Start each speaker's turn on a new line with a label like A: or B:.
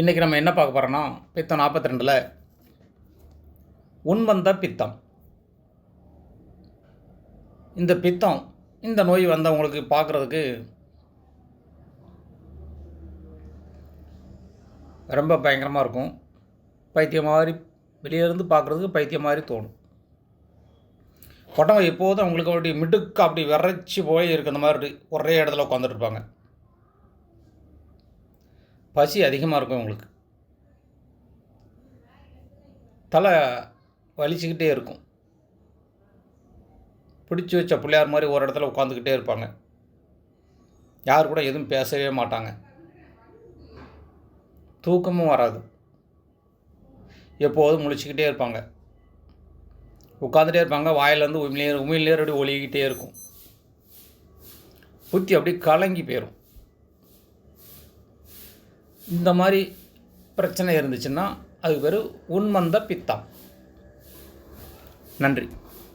A: இன்றைக்கி நம்ம என்ன பார்க்க போகிறோன்னா பித்தம் நாற்பத்தி ரெண்டில் உண்வந்த பித்தம். இந்த பித்தம் இந்த நோய் வந்தவங்களுக்கு பார்க்குறதுக்கு ரொம்ப பயங்கரமாக இருக்கும். பைத்தியம் மாதிரி வெளியே இருந்து பார்க்குறதுக்கு பைத்தியம் மாதிரி தோணும். உடம்பு எப்போதும் அவங்களுக்கு அப்படி மிடுக்கு அப்படி விரைச்சி போய் இருக்கிற மாதிரி ஒரே இடத்துல உட்காந்துட்டு இருப்பாங்க. பசி அதிகமாக இருக்கும் உங்களுக்கு தலை வலிச்சுக்கிட்டே இருக்கும். பிடிச்சி வச்ச பிள்ளையார் மாதிரி ஒரு இடத்துல உட்காந்துக்கிட்டே இருப்பாங்க. யார் கூட எதுவும் பேசவே மாட்டாங்க. தூக்கமும் வராது. எப்போதும் முழிச்சுக்கிட்டே இருப்பாங்க. உட்காந்துட்டே இருப்பாங்க. வாயிலேருந்து உமிழ்நீர் உமிழ்நீர் அப்படி ஒழுகிக்கிட்டே இருக்கும். புத்தி அப்படி கலங்கி போயிடும் இந்த மாதிரி பிரச்சனை இருந்துச்சுன்னா அது பேர் உன்மந்த பித்தம். நன்றி.